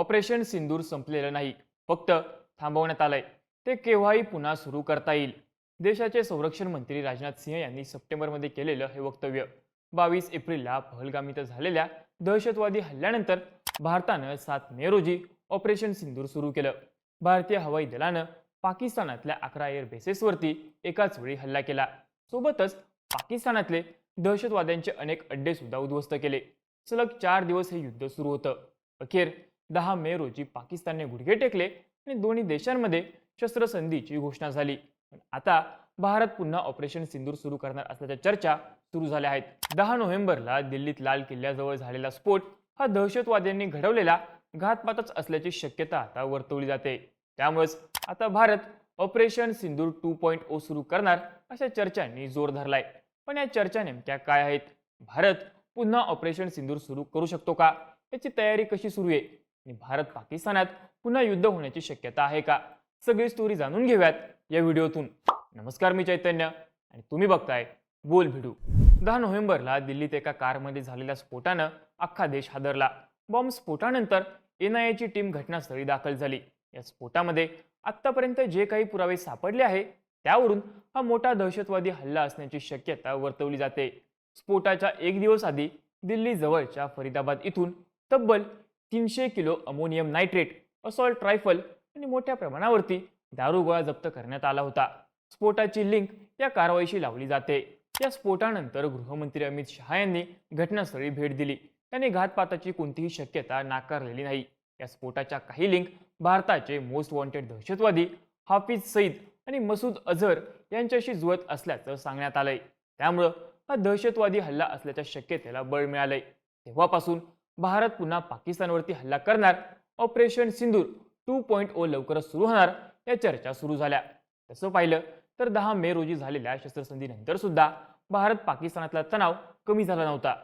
Operation सिंदूर संपलेलं नाही. फक्त थांबवण्यात आलंय. ते केव्हाही पुन्हा सुरू करता येईल. देशाचे संरक्षण मंत्री राजनाथ सिंह यांनी सप्टेंबरमध्ये केलेलं हे वक्तव्य. बावीस एप्रिलला पहलगाम इथं झालेल्या दहशतवादी हल्ल्यानंतर भारतानं सात मे रोजी ऑपरेशन सिंदूर सुरू केलं. भारतीय हवाई दलानं पाकिस्तानातल्या अकरा एअर बेसेसवरती एकाच वेळी हल्ला केला. सोबतच पाकिस्तानातले दहशतवाद्यांचे अनेक अड्डे सुद्धा उद्ध्वस्त केले. सलग चार दिवस हे युद्ध सुरू होतं. अखेर दहा मे रोजी पाकिस्तानने गुडघे टेकले आणि दोन्ही देशांमध्ये शस्त्रसंधीची घोषणा झाली. आता भारत पुन्हा ऑपरेशन सिंदूर सुरू करणार असल्याच्या चर्चा सुरू झाल्या आहेत. दहा नोव्हेंबरला दिल्लीत लाल किल्ल्याजवळ झालेला स्फोट हा दहशतवाद्यांनी घडवलेला घातपातच असल्याची शक्यता आता वर्तवली जाते. त्यामुळेच आता Bharat operation Sindoor two point O सुरू करणार अशा चर्चांनी जोर धरलाय. पण या चर्चा नेमक्या काय आहेत? भारत पुन्हा ऑपरेशन सिंदूर सुरू करू शकतो का? याची तयारी कशी सुरू आहे? आणि भारत पाकिस्तानात पुन्हा युद्ध होण्याची शक्यता आहे का? सगळी स्टोरी जाणून घेऊयात या व्हिडिओतून. नमस्कार मी चैतन्य आणि तुम्ही बघताय बोल भिडू. दहा नोव्हेंबरला दिल्लीत एका कारमध्ये झालेल्या स्फोटानं अख्खा देश हादरला. बॉम्ब स्फोटानंतर एन आय ची टीम घटनास्थळी दाखल झाली. या स्फोटामध्ये आत्तापर्यंत जे काही पुरावे सापडले आहे त्यावरून हा मोठा दहशतवादी हल्ला असण्याची शक्यता वर्तवली जाते. स्फोटाच्या एक दिवस आधी दिल्ली जवळच्या फरीदाबाद इथून तब्बल तीनशे kilo ammonium nitrate assault rifle आणि मोठ्या प्रमाणावरती दारुगोळा जप्त करण्यात आला होता. स्फोटाची लिंक या कारवाईशी लावली जाते. या स्फोटानंतर गृहमंत्री अमित शहा यांनी घटनास्थळी भेट दिली. त्यांनी घातपाताची कोणतीही शक्यता नाकारलेली नाही. या स्फोटाच्या काही लिंक भारताचे मोस्ट वॉन्टेड दहशतवादी हाफिज सईद आणि मसूद अझहर यांच्याशी जुळत असल्याचं सांगण्यात आलंय. त्यामुळं हा दहशतवादी हल्ला असल्याच्या शक्यतेला बळ मिळालंय. तेव्हापासून भारत पुन्हा पाकिस्तानवरती हल्ला करणार. Operation Sindoor two point O लवकरच सुरू होणार या चर्चा सुरू झाल्या. तसं पाहिलं तर दहा मे रोजी झालेल्या शस्त्रसंधीनंतर सुद्धा भारत पाकिस्तानातला तणाव कमी झाला नव्हता.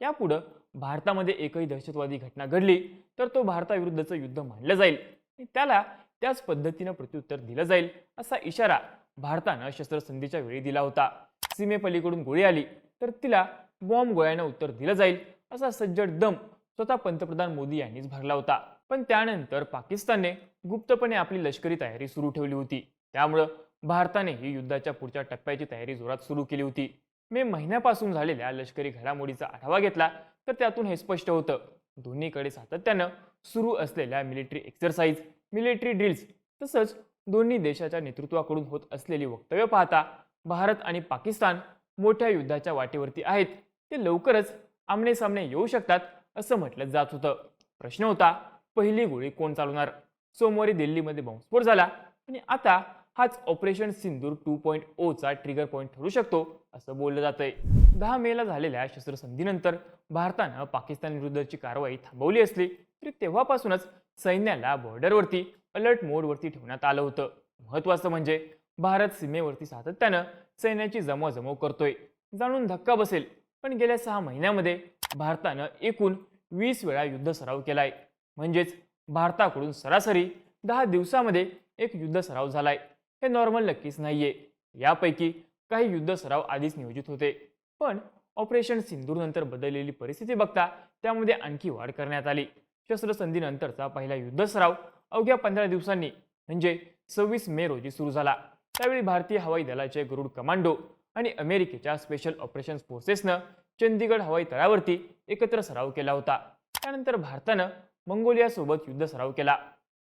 यापुढं भारतामध्ये एकही दहशतवादी घटना घडली तर तो भारताविरुद्धचं युद्ध मानलं जाईल. आणि त्याला त्याच पद्धतीनं प्रत्युत्तर दिलं जाईल असा इशारा भारतानं शस्त्रसंधीच्या वेळी दिला होता. सीमेपलीकडून गोळी आली तर तिला बॉम्ब गोळ्यानं उत्तर दिलं जाईल. असा सज्जड दम स्वतः पंतप्रधान मोदी यांनीच भरला होता. पण त्यानंतर पाकिस्तानने गुप्तपणे आपली लष्करी तयारी सुरू ठेवली होती. त्यामुळं भारतानेही युद्धाच्या पुढच्या टप्प्याची तयारी जोरात सुरू केली होती. मे महिन्यापासून झालेल्या लष्करी घडामोडीचा आढावा घेतला तर त्यातून हे स्पष्ट होतं. दोन्हीकडे सातत्यानं सुरू असलेल्या मिलिटरी एक्सरसाइज मिलिटरी ड्रिल्स तसंच दोन्ही देशाच्या नेतृत्वाकडून होत असलेली वक्तव्य पाहता भारत आणि पाकिस्तान मोठ्या युद्धाच्या वाटेवरती आहेत. ते लवकरच आमने सामने येऊ शकतात असं म्हटलं जात होतं. प्रश्न होता पहिली गोळी कोण चालवणार? सोमवारी दिल्लीमध्ये बॉम्बस्फोट झाला आणि आता हाच ऑपरेशन सिंदूर टू पॉईंट ओचा ट्रिगर पॉईंट ठरू शकतो असं बोललं जातंय. दहा मेला झालेल्या शस्त्रसंधीनंतर भारतानं पाकिस्तान विरुद्धची कारवाई थांबवली असली तरी तेव्हापासूनच सैन्याला बॉर्डरवरती अलर्ट मोडवरती ठेवण्यात आलं होतं. महत्वाचं म्हणजे भारत सीमेवरती सातत्यानं सैन्याची जमवाजमव करतोय. जाणून धक्का बसेल. पण गेल्या सहा महिन्यामध्ये भारतानं एकूण वीस वेळा युद्ध सराव केलाय. म्हणजेच भारताकडून सरासरी दहा दिवसामध्ये एक युद्ध सराव झालाय. हे नॉर्मल नक्कीच नाहीये. यापैकी काही युद्ध सराव आधीच नियोजित होते. पण ऑपरेशन सिंदूर नंतर बदललेली परिस्थिती बघता त्यामध्ये आणखी वाढ करण्यात आली. शस्त्रसंधीनंतरचा पहिला युद्ध सराव अवघ्या पंधरा दिवसांनी म्हणजे सव्वीस मे रोजी सुरू झाला. त्यावेळी भारतीय हवाई दलाचे गरुड कमांडो आणि अमेरिकेच्या स्पेशल ऑपरेशन फोर्सेसनं चंदीगड हवाई तळावरती एकत्र सराव केला होता. त्यानंतर भारतानं मंगोलियासोबत युद्ध सराव केला.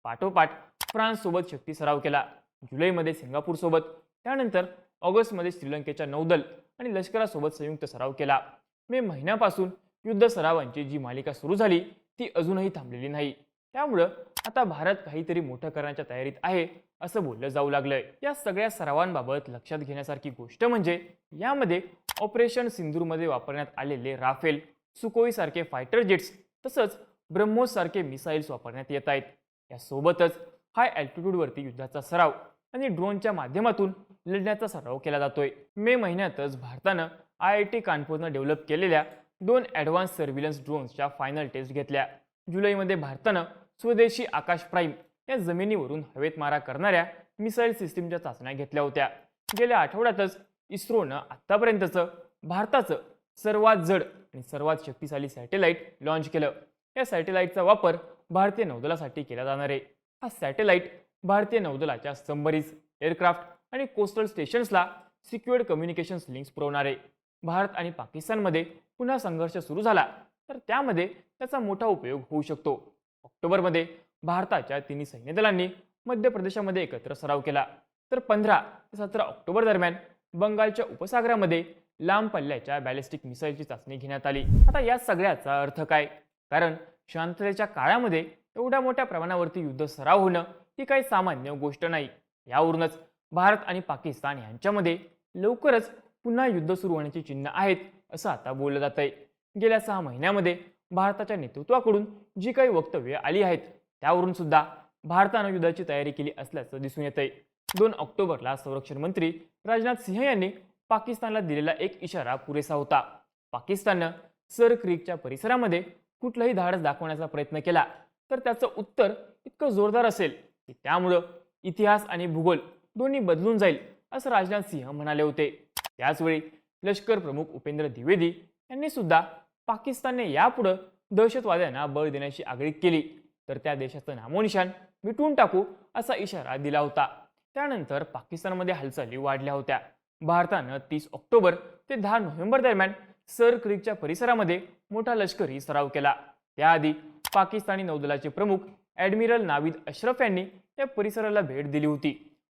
पाठोपाठ फ्रान्ससोबत शक्ती सराव केला. जुलैमध्ये सिंगापूरसोबत. त्यानंतर ऑगस्टमध्ये श्रीलंकेच्या नौदल आणि लष्करासोबत संयुक्त सराव केला. मे महिन्यापासून युद्ध सरावांची जी मालिका सुरू झाली ती अजूनही थांबलेली नाही. त्यामुळं आता भारत काहीतरी मोठं करण्याच्या तयारीत आहे. असं बोललं जाऊ लागलंय. या सगळ्या सरावांबाबत लक्षात घेण्यासारखी गोष्ट म्हणजे यामध्ये ऑपरेशन सिंदूरमध्ये वापरण्यात आलेले राफेल सुकोई सारखे फायटर जेट्स तसंच ब्रह्मोस सारखे मिसाईल्स वापरण्यात येत आहेत. यासोबतच हाय अल्टिट्यूडवरती युद्धाचा सराव आणि ड्रोनच्या माध्यमातून लढण्याचा सराव केला जातोय. मे महिन्यातच भारतानं आय आय टी कानपूरनं डेव्हलप केलेल्या दोन ॲडव्हान्स सर्व्हिलन्स ड्रोन्सच्या फायनल टेस्ट घेतल्या. जुलैमध्ये भारतानं स्वदेशी आकाश प्राईम या जमिनीवरून हवेत मारा करणाऱ्या मिसाईल सिस्टीमच्या चाचण्या घेतल्या होत्या. गेल्या आठवड्यातच इस्रोनं आत्तापर्यंतचं भारताचं सर्वात जड आणि सर्वात शक्तिशाली सॅटेलाईट लॉन्च केलं. या सॅटेलाईटचा वापर भारतीय नौदलासाठी केला जाणार आहे. हा सॅटेलाइट भारतीय नौदलाच्या सबमरीज एअरक्राफ्ट आणि कोस्टल स्टेशन्सला सिक्युअर्ड कम्युनिकेशन्स लिंक्स पुरवणार आहे. भारत आणि पाकिस्तानमध्ये पुन्हा संघर्ष सुरू झाला तर त्यामध्ये त्याचा मोठा उपयोग होऊ शकतो. ऑक्टोबरमध्ये भारताच्या तिन्ही सैन्य दलांनी मध्य प्रदेशामध्ये एकत्र सराव केला. तर पंधरा ते सतरा ऑक्टोबर दरम्यान बंगालच्या उपसागरामध्ये लांब पल्ल्याच्या बॅलिस्टिक मिसाईलची चाचणी घेण्यात आली. आता या सगळ्याचा अर्थ काय? कारण शांततेच्या काळामध्ये एवढ्या मोठ्या प्रमाणावरती युद्ध सराव होणं ही काही सामान्य गोष्ट नाही. यावरूनच भारत आणि पाकिस्तान यांच्यामध्ये लवकरच पुन्हा युद्ध सुरू होण्याची चिन्ह आहेत असं आता बोललं जात आहे गेल्या सहा महिन्यामध्ये भारताच्या नेतृत्वाकडून जी काही वक्तव्य आली आहेत त्यावरून सुद्धा भारतानं युद्धाची तयारी केली असल्याचं दिसून येत आहे दोन ऑक्टोबरला संरक्षण मंत्री राजनाथ सिंह यांनी पाकिस्तानला दिलेला एक इशारा पुरेसा होता. पाकिस्ताननं सर क्रीकच्या परिसरामध्ये कुठलाही धाडस दाखवण्याचा प्रयत्न केला. तर त्याचं उत्तर इतकं जोरदार असेल की त्यामुळं इतिहास आणि भूगोल दोन्ही बदलून जाईल असं राजनाथ सिंह म्हणाले होते. त्याचवेळी लष्कर प्रमुख उपेंद्र द्विवेदी यांनी सुद्धा पाकिस्तानने यापुढं दहशतवाद्यांना बळ देण्याची आगळीक केली. तर त्या देशाचं नामोनिशान मिटवून टाकू असा इशारा दिला होता. त्यानंतर पाकिस्तानमध्ये हालचाली वाढल्या होत्या. भारतानं तीस ऑक्टोबर ते दहा नोव्हेंबर दरम्यान सर क्रिकच्या परिसरामध्ये मोठा लष्करी सराव केला. त्याआधी पाकिस्तानी नौदलाचे प्रमुख ॲडमिरल नाविद अशरफ यांनी या परिसराला भेट दिली होती.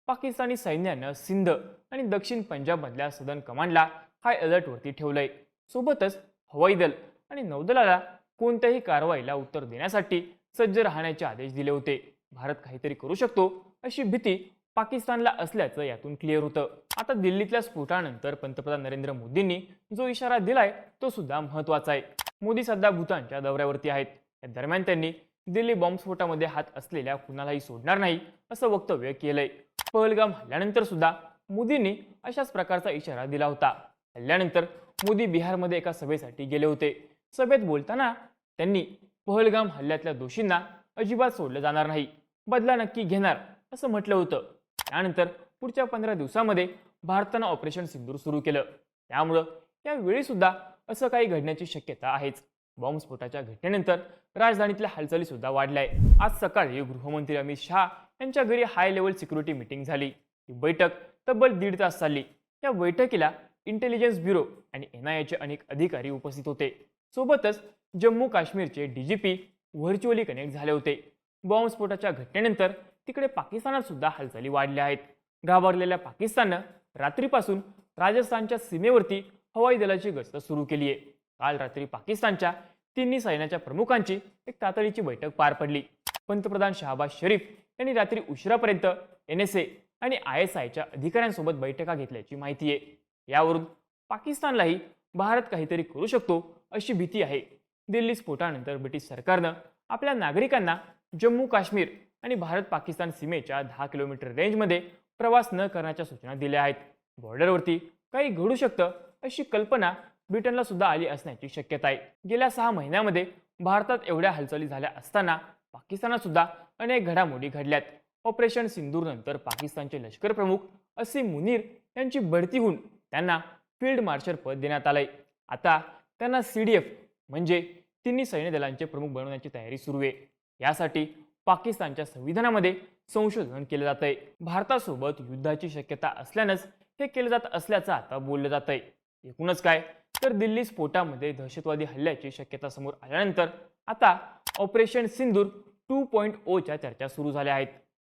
पाकिस्तानी सैन्यानं सिंध आणि दक्षिण पंजाबमधल्या सदन कमांडला हाय अलर्टवरती ठेवलंय. सोबतच हवाई दल आणि नौदलाला कोणत्याही कारवाईला उत्तर देण्यासाठी सज्ज राहण्याचे आदेश दिले होते. भारत काहीतरी करू शकतो अशी भीती पाकिस्तानला असल्याचं यातून क्लिअर होतं. आता दिल्लीतल्या स्फोटानंतर पंतप्रधान नरेंद्र मोदींनी जो इशारा दिलाय तो सुद्धा महत्त्वाचा आहे. मोदी सध्या भूतानच्या दौऱ्यावरती आहेत. या दरम्यान त्यांनी दिल्ली बॉम्बस्फोटामध्ये हात असलेल्या कुणालाही सोडणार नाही असं वक्तव्य केलंय. पहलगाम हल्ल्यानंतर सुद्धा मोदींनी अशाच प्रकारचा इशारा दिला होता. हल्ल्यानंतर मोदी बिहारमध्ये एका सभेसाठी गेले होते. सभेत बोलताना त्यांनी पहलगाम हल्ल्यातल्या दोषींना अजिबात सोडलं जाणार नाही. बदला नक्की घेणार असं म्हटलं होतं. त्यानंतर पुढच्या पंधरा दिवसामध्ये भारतानं ऑपरेशन सिंदूर सुरू केलं. त्यामुळं यावेळी सुद्धा असं काही घडण्याची शक्यता आहेच. बॉम्बस्फोटाच्या घटनेनंतर राजधानीतल्या हालचाली सुद्धा वाढल्या आज सकाळी गृहमंत्री अमित शहा यांच्या घरी हाय लेवल सिक्युरिटी मिटिंग झाली. ही बैठक तब्बल दीड तास चालली. या बैठकीला इंटेलिजन्स ब्युरो आणि एन आय एचे अनेक अधिकारी उपस्थित होते. सोबतच जम्मू काश्मीरचे D G P virtually connect झाले होते. बॉम्बस्फोटाच्या घटनेनंतर तिकडे पाकिस्तानात सुद्धा हालचाली वाढल्या आहेत. घाबरलेल्या पाकिस्ताननं रात्रीपासून राजस्थानच्या सीमेवरती हवाई दलाची गस्त सुरू केली आहे काल रात्री पाकिस्तानच्या तिन्ही सैन्याच्या प्रमुखांची एक तातडीची बैठक पार पडली. पंतप्रधान शहाबाज शरीफ यांनी रात्री उशिरापर्यंत एन एस ए आणि आय एस आयच्या अधिकाऱ्यांसोबत बैठका घेतल्याची माहिती आहे यावरून पाकिस्तानलाही भारत काहीतरी करू शकतो अशी भीती आहे. दिल्ली स्फोटानंतर ब्रिटिश सरकारनं आपल्या नागरिकांना जम्मू काश्मीर आणि भारत पाकिस्तान सीमेच्या दहा किलोमीटर रेंजमध्ये प्रवास न करण्याच्या सूचना दिल्या आहेत. बॉर्डरवरती काही घडू शकतं अशी कल्पना ब्रिटनला सुद्धा आली असण्याची शक्यता आहे. गेल्या सहा महिन्यामध्ये भारतात एवढ्या हालचाली झाल्या असताना पाकिस्तानात सुद्धा अनेक घडामोडी घडल्यात. ऑपरेशन सिंदूरनंतर पाकिस्तानचे लष्कर प्रमुख असीम मुनीर यांची बढती होऊन त्यांना फील्ड मार्शल पद देण्यात आलंय. आता त्यांना सी डी एफ म्हणजे तिन्ही सैन्य दलांचे प्रमुख बनवण्याची तयारी सुरू आहे. यासाठी पाकिस्तानच्या संविधानामध्ये संशोधन केलं जात आहे भारतासोबत युद्धाची शक्यता असल्यानंच हे केलं जात असल्याचं आता बोललं जात आहे एकूणच काय? तर दिल्ली स्फोटामध्ये दहशतवादी हल्ल्याची शक्यता समोर आल्यानंतर आता ऑपरेशन सिंदूर टू पॉईंट ओच्या चर्चा सुरू झाल्या आहेत.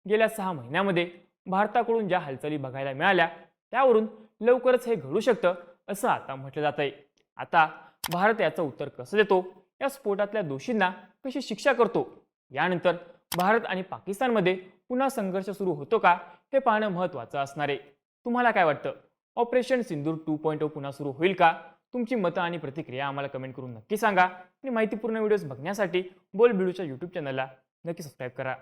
गेल्या सहा महिन्यामध्ये भारताकडून ज्या हालचाली बघायला मिळाल्या त्यावरून लवकरच हे घडू शकतं असं आता म्हटलं जात आहे आता भारत याचं उत्तर कसं देतो? या स्फोटातल्या दोषींना कशी शिक्षा करतो? यानंतर भारत आणि पाकिस्तानमध्ये पुन्हा संघर्ष सुरू होतो का? हे पाहणं महत्त्वाचं असणार आहे. तुम्हाला काय वाटतं? Operation Sindoor two point O पुन्हा सुरू होईल का? तुमची मतं आणि प्रतिक्रिया आम्हाला कमेंट करून नक्की सांगा. आणि माहितीपूर्ण व्हिडिओज बघण्यासाठी बोल बिडूच्या यूट्यूब चॅनलला नक्की सबस्क्राईब करा.